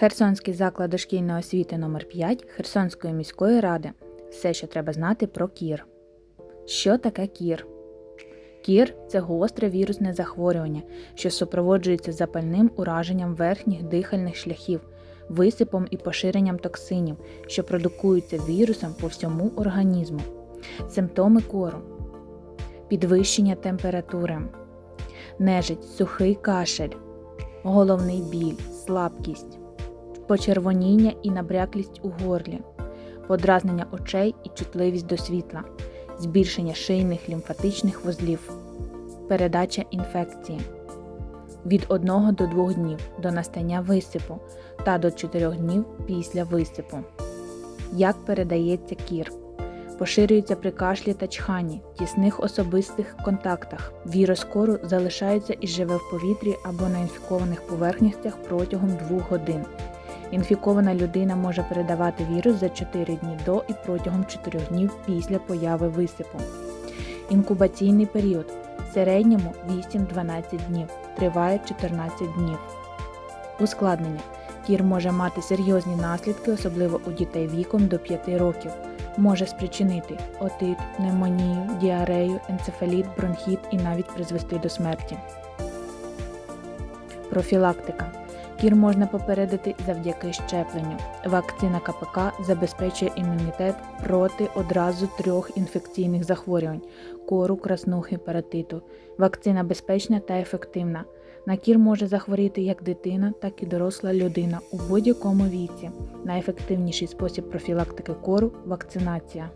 Херсонський заклад дошкільної освіти номер 5 Херсонської міської ради. Все, що треба знати про кір. Що таке кір? Кір це гостре вірусне захворювання, що супроводжується запальним ураженням верхніх дихальних шляхів, висипом і поширенням токсинів, що продукуються вірусом по всьому організму. Симптоми кору: підвищення температури, нежить, сухий кашель, головний біль, слабкість, почервоніння і набряклість у горлі, подразнення очей і чутливість до світла, збільшення шийних лімфатичних вузлів, передача інфекції від 1 до 2 днів до настання висипу та до 4 днів після висипу. Як передається кір? Поширюється при кашлі та чханні, тісних особистих контактах. Вірус кору залишається і живе в повітрі або на інфікованих поверхностях протягом 2 годин. Інфікована людина може передавати вірус за 4 дні до і протягом 4 днів після появи висипу. Інкубаційний період в середньому 8-12 днів, триває 14 днів. Ускладнення. Кір може мати серйозні наслідки, особливо у дітей віком до 5 років. Може спричинити отит, пневмонію, діарею, енцефаліт, бронхіт і навіть призвести до смерті. Профілактика. Кір можна попередити завдяки щепленню. Вакцина КПК забезпечує імунітет проти одразу трьох інфекційних захворювань кору, краснухи, паратиту. Вакцина безпечна та ефективна. На кір може захворіти як дитина, так і доросла людина у будь-якому віці. Найефективніший спосіб профілактики кору вакцинація.